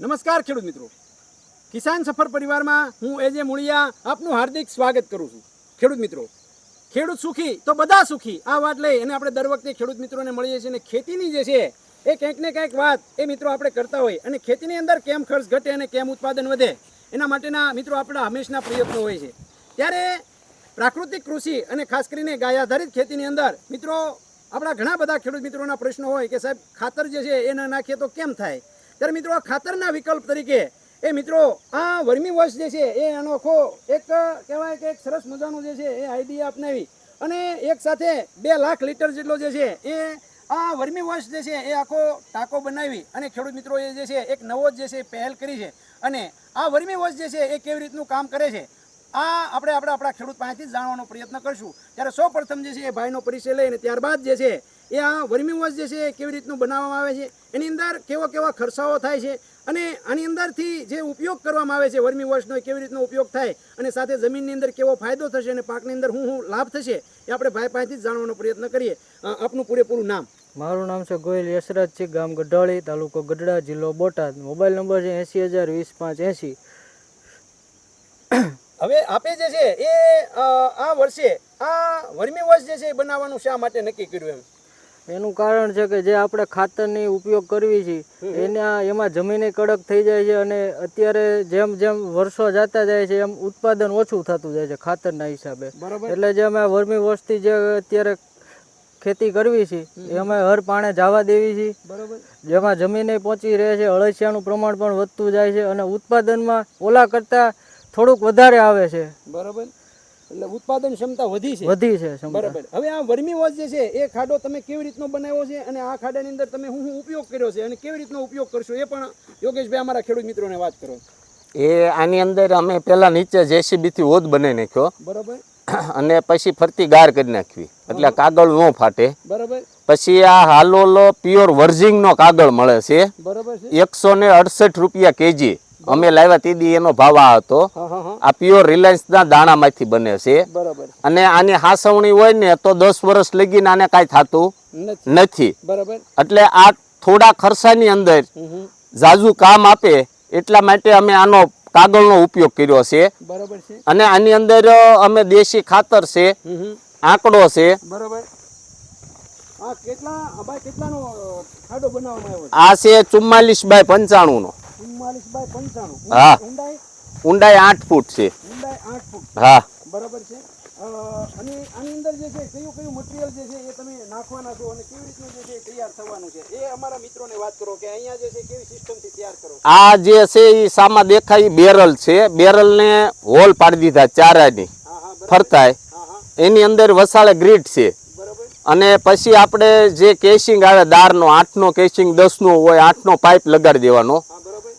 નમસ્કાર ખેડૂત મિત્રો. કિસાન સફર પરિવારમાં હું એજે મુળિયા આપનું હાર્દિક સ્વાગત કરું છું. ખેડૂત મિત્રો, ખેડૂત સુખી તો બધા સુખી. આ વાત લઈ અને આપણે દર વખતે ખેડૂત મિત્રોને મળીએ છીએ અને ખેતીની જે છે, એ કંઈક ને કંઈક વાત એ મિત્રો આપણે કરતા હોય. અને ખેતીની અંદર કેમ ખર્ચ ઘટે અને કેમ ઉત્પાદન વધે, એના માટેના મિત્રો આપણા હંમેશના પ્રયત્નો હોય છે. ત્યારે પ્રાકૃતિક કૃષિ અને ખાસ કરીને ગાય આધારિત ખેતીની અંદર, મિત્રો, આપણા ઘણા બધા ખેડૂત મિત્રોના પ્રશ્નો હોય કે સાહેબ, ખાતર જે છે, એ ના નાખીએ તો કેમ થાય? ત્યારે મિત્રો ખાતરના વિકલ્પ તરીકે, એ મિત્રો આ વર્મી વોશ જે છે, એ અનોખો એક, કહેવાય કે એક સરસ મજાનું જે છે, એ આઈડિયા અપનાવી. અને એક સાથે બે લાખ લીટર જેટલો જે છે, એ આ વર્મી વોશ જે છે, એ આખો ટાંકો બનાવી અને ખેડૂત મિત્રો એ જે છે, એક નવો જે છે પહેલ કરી છે. અને આ વર્મી વોશ જે છે, એ કેવી રીતનું કામ કરે છે? આ આપણે આપણે આપણા ખેડૂત પાસેથી જાણવાનો પ્રયત્ન કરશું. ત્યારે સૌ જે છે, એ ભાઈનો પરિચય લઈને ત્યારબાદ જે છે એ આ વર્મી વોશ જે છે એ કેવી રીતનું બનાવવામાં આવે છે? એની અંદર કેવા કેવા ખર્ચાઓ થાય છે? અને આની અંદરથી જે ઉપયોગ કરવામાં આવે છે વર્મી વોશનો કેવી રીતનો ઉપયોગ થાય? અને સાથે જમીનની અંદર કેવો ફાયદો થશે અને પાકની અંદર શું શું લાભ થશે? એ આપણે ભાઈ પાસેથી જ જાણવાનો પ્રયત્ન કરીએ. આપનું પૂરેપૂરું નામ. મારું નામ છે ગોયલ યશરાજજી ગામ ગઢાળી તાલુકો ગઢડા જિલ્લો બોટાદ. મોબાઈલ નંબર છે એંસી હજાર વીસ પાંચ એંસી હવે આપે જે છે એ આ વર્ષે આ વર્મી વોશ જે છે એ બનાવવાનું શા માટે નક્કી કર્યું એમ? એનું કારણ છે કે જે આપણે ખાતરની ઉપયોગ કરવી છે એના એમાં જમીને કડક થઈ જાય છે અને અત્યારે જેમ જેમ વર્ષો જતા જાય છે એમ ઉત્પાદન ઓછું થતું જાય છે ખાતરના હિસાબે. બરાબર. એટલે જે અમે વર્મી વસ્તી જે અત્યારે ખેતી કરવી છે એ અમે હર પાણે જવા દેવી છે. બરાબર. જેમાં જમીને પહોંચી રહે છે અળસિયાનું પ્રમાણ પણ વધતું જાય છે અને ઉત્પાદનમાં ઓલા કરતાં થોડુંક વધારે આવે છે. બરાબર. એટલે ઉત્પાદન ક્ષમતા વધી છે. વધી છે બરાબર. હવે આ વર્મી વોશ જે છે એ ખાડો તમે કેવી રીતનો બનાવ્યો છે અને આ ખાડાની અંદર તમે હું શું ઉપયોગ કર્યો છે અને કેવી રીતનો ઉપયોગ કરશો એ પણ યોગેશભાઈ અમારા ખેડૂત મિત્રોને વાત કરો. એ આની અંદર અમે પેલા નીચે જેસીબી થી હોદ બનાવી નાખ્યો. બરાબર. અને પછી ફરતી ગાર કરી નાખવી. એટલે કાગળ ન ફાટે. બરાબર. પછી આ હાલોલો પ્યોર વર્જિંગ નો કાગળ મળે છે. બરાબર એકસો ને અડસઠ રૂપિયા કેજી. અમે લાવ્યા તે દી એનો ભાવ આ હતો. આ પ્યોર રિલાયન્સ ના દાણામાંથી બને છે. અને આની હાસવણી હોય ને તો દસ વર્ષ લગીને આને કાંઈ થતું નથી. એટલે આ થોડા ખર્ચાની અંદર. ઝાઝુ કામ આપે એટલા માટે અમે આનો કાગળનો ઉપયોગ કર્યો છે. અને આની અંદર અમે દેશી ખાતર છે. આંકડો છે. બરાબર. આ છે? ચુમ્માલીસ બાય પંચાણું નો હા. ઊંડાઈ? આઠ ફૂટ છે. હા. બરાબર છે. અને આની અંદર જે છે કયું કયું મટીરિયલ જે છે એ તમે નાખવાના છો અને કેવી રીતનું જે છે તૈયાર થવાનું છે? એ અમારા મિત્રોને વાત કરો કે અહીંયા જે છે કેવી સિસ્ટમથી તૈયાર કરો? આ જે છે એ સામા દેખાય બેરલ છે. બેરલ ને હોલ પાડી દીધા ચારાની. ફરતાય. એની અંદર વસાળે ગ્રીટ છે. અને પછી આપણે જે કેસિંગ આવે દારનો આઠનો કેસિંગ દસનો હોય આઠનો પાઇપ લગાડી દેવાનો.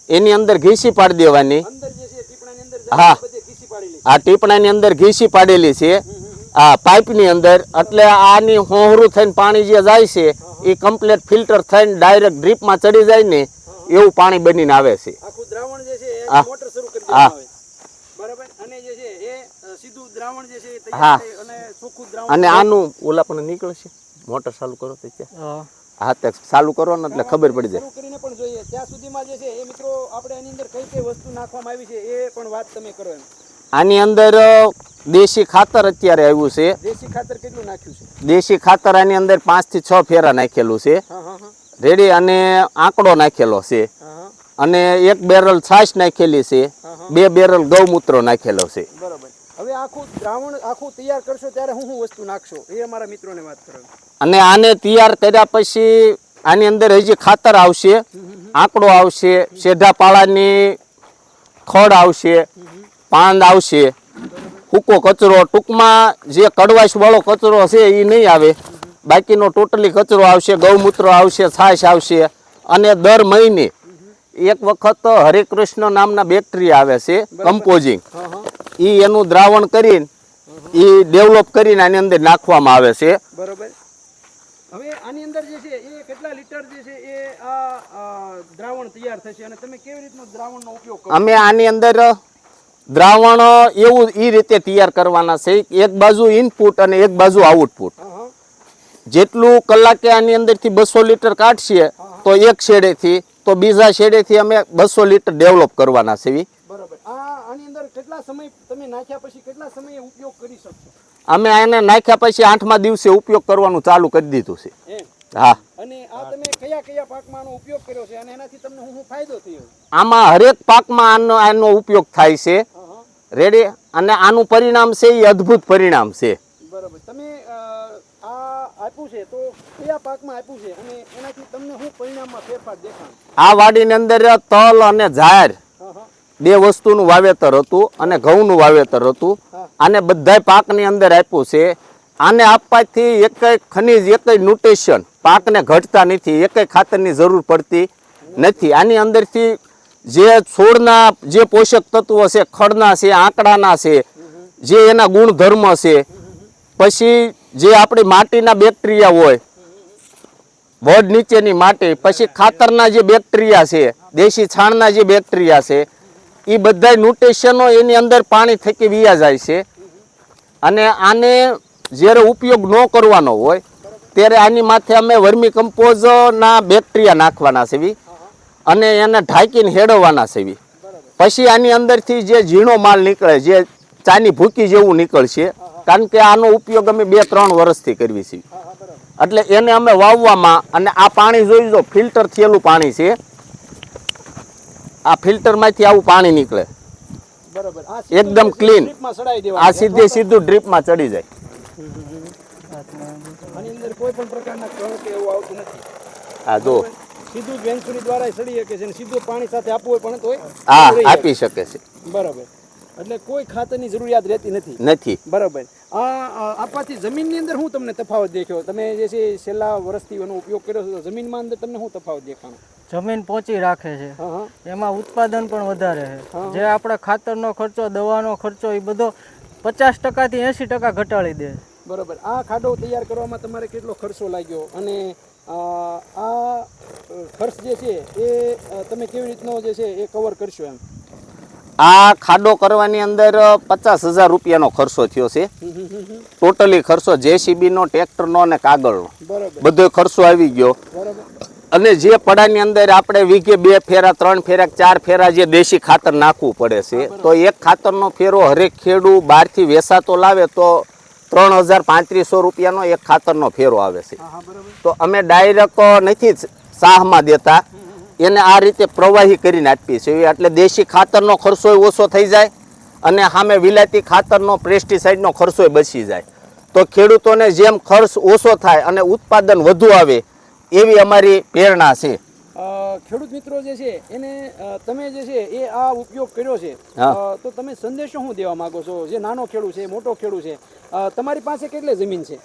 એની અંદર ઘીસી પાડી દેવાની. અંદર જે છે ટીપણાની અંદર હા. આ ટીપણાની અંદર ઘીસી પાડેલી છે. આ પાઇપની અંદર એટલે આની હોહરું થઈને પાણી જે જાય છે એ કમ્પ્લેટ ફિલ્ટર થઈને ડાયરેક્ટ ડ્રીપમાં ચડી જાય ને એવું પાણી બનીને આવે છે. આખું દ્રાવણ જે છે એ હા. મોટર શરૂ કરી હા. દેવામાં આવે. બરાબર? અને જે છે એ અ, સીધું દ્રાવણ જે છે એ હા. અને અને આનું ઓલા પણ નીકળશે મોટર ચાલુ કરો તો ત્યાં હા. તે ચાલુ કરો ને એટલે ખબર પડી જાય. કરીને પણ જોઈએ. ત્યાં સુધીમાં જે છે એ મિત્રો આપણે એની અંદર કઈ કઈ વસ્તુ નાખવામાં આવી છે એ પણ વાત તમે કરો એમ. આની અંદર દેશી ખાતર અત્યારે આવ્યું છે. દેશી ખાતર કેટલું નાખ્યું છે? દેશી ખાતર આની અંદર પાંચથી છ ફેરા નાખેલું છે. રેડી અને આંકડો નાખેલો છે. અને એક બેરલ છાશ નાખેલી છે. બે બેરલ ગૌમૂત્ર નાખેલો છે. બરાબર. આખું દ્રાવણ આખું તૈયાર કરશો ત્યારે હું હું વસ્તુ નાખશો? એ અમારા મિત્રોને વાત કરો. અને આને તૈયાર કર્યા પછી આની અંદર હજી ખાતર આવશે, આંકડો આવશે શેઢા પાળાની ખડ આવશે, પાંદ આવશે. સૂકો કચરો, ટૂંકમાં જે કડવાશ વાળો કચરો છે એ નહીં આવે. બાકીનો ટોટલી કચરો આવશે, ગૌમૂત્ર આવશે, છાશ આવશે. અને દર મહિને એક વખત હરેકૃષ્ણ નામના બેક્ટેરિયા આવે છે કમ્પોઝિંગ. એ એનું દ્રાવણ કરીને એ ડેવલપ કરીને આની અંદર નાખવામાં આવે છે. બરોબર. હવે આની અંદર જે છે એ કેટલા લીટર જે છે એ આ દ્રાવણ તૈયાર થશે અને તમે કેવી રીતનો દ્રાવણનો ઉપયોગ કરો? અમે આની અંદર દ્રાવણ એવું એ રીતે તૈયાર કરવાના છે. એક બાજુ ઇનપુટ અને એક બાજુ આઉટપુટ જેટલું કલાકે આની અંદરથી બસો લીટર કાઢશે તો એક શેડેથી તો બીજા શેડેથી અમે બસો લીટર ડેવલપ કરવાના છે અમે આને નાખ્યા પછી આઠમા દિવસે ઉપયોગ કરવાનું ચાલુ કરી દીધું છે. હા. આમાં હરેક પાકમાં આનો આનો ઉપયોગ થાય છે. રેડી? અને આનું પરિણામ છે એ અદ્ભુત પરિણામ છે. બરાબર. તમે આ આપ્યું છે તો કયા પાકમાં આપ્યું છે? અને એનાથી તમને શું પરિણામમાં ફેરફાર દેખાણ આ વાડીની અંદર તલ અને જાહેર બે વસ્તુનું વાવેતર હતું અને ઘઉંનું વાવેતર હતું. આને બધાય પાકની અંદર આપ્યું છે. આને આપવાથી એકય ખનિજ એકય ન્યુટ્રિશન પાકને ઘટતા નથી એકય ખાતરની જરૂર પડતી નથી. આની અંદરથી જે છોડના જે પોષક તત્વો છે ખડના છે આંકડાના છે જે એના ગુણધર્મ છે. પછી જે આપણી માટીના બેક્ટેરિયા હોય, વડ નીચેની માટી, પછી ખાતરના જે બેક્ટેરિયા છે, દેશી છાણના જે બેક્ટેરિયા છે એ બધા ન્યુટ્રિશનો એની અંદર પાણી થકી વિયા જાય છે. અને આને જ્યારે ઉપયોગ ન કરવાનો હોય, ત્યારે આની માથે અમે વર્મી કમ્પોઝના બેક્ટેરિયા નાખવાના છે અને એને ઢાંકીને હેડવવાના છે પછી આની અંદરથી જે ઝીણો માલ નીકળે, જે ચાની ભૂકી જેવું નીકળશે કારણ કે આનો ઉપયોગ અમે બે ત્રણ વર્ષથી કરવી છીએ એટલે એને અમે વાવવામાં અને આ પાણી જોઈ જો ફિલ્ટર થયેલું પાણી છે. આ ફિલ્ટરમાંથી આવું પાણી નીકળે. એકદમ ક્લીન. આ સીધે સીધું ડ્રીપમાં ચડી જાય. આ જો. સીધું દ્વારા સડી શકે છે અને સીધું પાણી સાથે આપવું હોય પણ હા આપી શકે છે. બરાબર. એટલે કોઈ ખાતરની જરૂરિયાત રહેતી નથી. નથી. બરાબર. આપવાથી જમીનની અંદર શું તમને તફાવત દેખ્યો? તમે જે છે છેલ્લા વર્ષથી એનો ઉપયોગ કર્યો છે તો જમીનમાં અંદર તમને શું તફાવત દેખાણો? જમીન પહોંચી રાખે છે. એમાં ઉત્પાદન પણ વધારે છે. જે આપણે ખાતરનો ખર્ચો દવાનો ખર્ચો એ બધો પચાસ ટકાથી એંસી ટકા ઘટાડી દે બરાબર. આ ખાડો તૈયાર કરવામાં તમારે કેટલો ખર્ચો લાગ્યો? અને આ ખર્ચ જે છે એ તમે કેવી રીતનો જે છે એ કવર કરશો એમ? આ ખાડો કરવાની અંદર પચાસ હજાર રૂપિયાનો ખર્ચો થયો છે. ટોટલી ખર્ચો જેસીબી નો ટ્રેક્ટરનો અને કાગળનો. બધો ખર્ચો આવી ગયો. અને જે પડાની અંદર આપણે વીઘે બે ફેરા ત્રણ ફેરા ચાર ફેરા જે દેશી ખાતર નાખવું પડે છે તો એક ખાતરનો ફેરો હરેક ખેડૂ બહારથી વેસાતો લાવે તો ત્રણ હજાર પાંત્રીસો રૂપિયાનો એક ખાતરનો ફેરો આવે છે. તો અમે ડાયરેક્ટ નથી જ સાહમાં દેતા. એને આ રીતે પ્રવાહી કરીને આપીએ છીએ. એટલે દેશી ખાતરનો ખર્ચો ઓછો થઈ જાય અને સામે વિલાયતી ખાતરનો પેસ્ટિસાઇડનો ખર્ચો બચી જાય. તો ખેડૂતોને જેમ ખર્ચ ઓછો થાય અને ઉત્પાદન વધુ આવે એવી અમારી પ્રેરણા છે. ખેડૂત મિત્રો જે છે એને તમે જે છે એ આ ઉપયોગ કર્યો છે. તો તમે સંદેશો શું દેવા માંગો છો? જે નાનો ખેડૂત છે મોટો ખેડૂત છે તમારી પાસે કેટલી જમીન છે?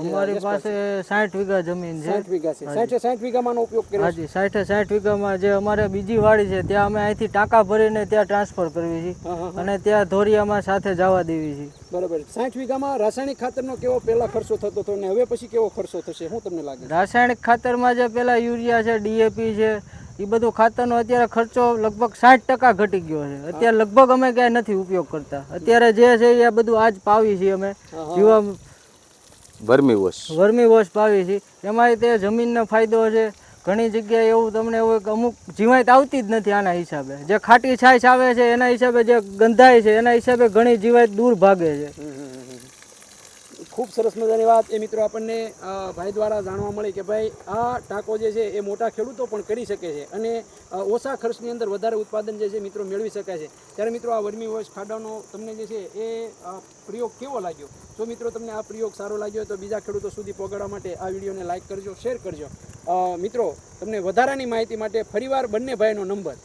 અમારી પાસે સાઠ વીઘા જમીન છે. સાઠ વીઘા છે. સાઠે સાઠ વીઘામાંનો ઉપયોગ કર્યો છે. હાજી સાઠે સાઠ વીઘામાં જે અમારે બીજી વાડી છે ત્યાં અમે અહીંથી ટાંકા ભરીને ત્યાં ટ્રાન્સફર કરવી છે. અને ત્યાં ધોરિયામાં સાથે જવા દેવી છે. બરાબર. સાઠ વીઘામાં રાસાયણિક ખાતરનો કેવો પહેલા ખર્ચો થતો હતો ને હવે પછી કેવો ખર્ચો થશે? શું તમને લાગે? રાસાયણિક ખાતરમાં જે પેલા યુરિયા છે ડીએપી છે એ બધું ખાતરનો અત્યારે ખર્ચો લગભગ સાઠ ટકા ઘટી ગયો છે. અત્યારે લગભગ અમે ક્યાંય નથી ઉપયોગ કરતા. અત્યારે જે છે એ બધું આજ પાવી છીએ અમે. જીવા વર્મી વોશ. વર્મી વોશ પાવી છે. એમાં તે જમીનનો ફાયદો છે. ઘણી જગ્યાએ એવું તમને હોય કે અમુક જીવાત આવતી જ નથી આના હિસાબે. જે ખાટી છાશ આવે છે એના હિસાબે જે ગંધાય છે એના હિસાબે ઘણી જીવાત દૂર ભાગે છે. ખૂબ સરસ મજાની વાત. એ મિત્રો આપણને ભાઈ દ્વારા જાણવા મળી કે ભાઈ આ ટાંકો જે છે એ મોટા ખેડૂતો પણ કરી શકે છે અને ઓછા ખર્ચની અંદર વધારે ઉત્પાદન જે છે મિત્રો મેળવી શકાય છે. ત્યારે મિત્રો આ વર્મી વોશ ખાડાનો તમને જે છે એ પ્રયોગ કેવો લાગ્યો? જો મિત્રો તમને આ પ્રયોગ સારો લાગ્યો હોય તો બીજા ખેડૂતો સુધી પહોંચાડવા માટે આ વિડીયોને લાઇક કરજો શેર કરજો. મિત્રો તમને વધારાની માહિતી માટે ફરીવાર બંને ભાઈનો નંબર.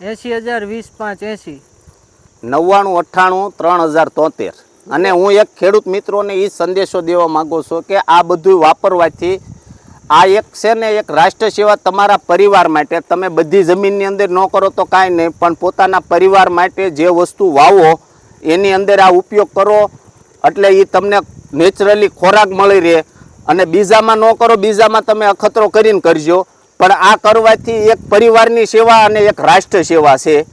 એંશી હજાર વીસ પાંચ એંશી. નવ્વાણું અઠ્ઠાણું ત્રણ હજાર તોતેર. અને હું એક ખેડૂત મિત્રોને એ સંદેશો દેવા માંગુ છું કે આ બધું વાપરવાથી આ એક છે ને એક રાષ્ટ્ર સેવા તમારા પરિવાર માટે. તમે બધી જમીનની અંદર ન કરો તો કાંઈ નહીં, પણ પોતાના પરિવાર માટે જે વસ્તુ વાવો, એની અંદર આ ઉપયોગ કરો, એટલે એ તમને નેચરલી ખોરાક મળી રહે. અને બીજામાં ન કરો, બીજામાં તમે અખતરો કરીને કરજો. પણ આ કરવાથી એક પરિવારની સેવા અને એક રાષ્ટ્ર સેવા છે.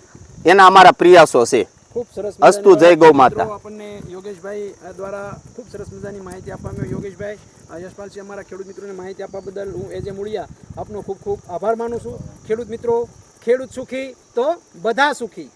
એના અમારા પ્રયાસો છે. ખૂબ સરસ અસ્તુ જય ગૌ માતા. આપણને યોગેશભાઈ દ્વારા ખૂબ સરસ મજાની માહિતી આપવામાં આવી. યોગેશભાઈ યશપાલસિંહ અમારા ખેડૂત મિત્રોને માહિતી આપવા બદલ હું એ જે મૂળિયા આપનો ખૂબ ખૂબ આભાર માનું છું ખેડૂત મિત્રો ખેડૂત સુખી તો બધા સુખી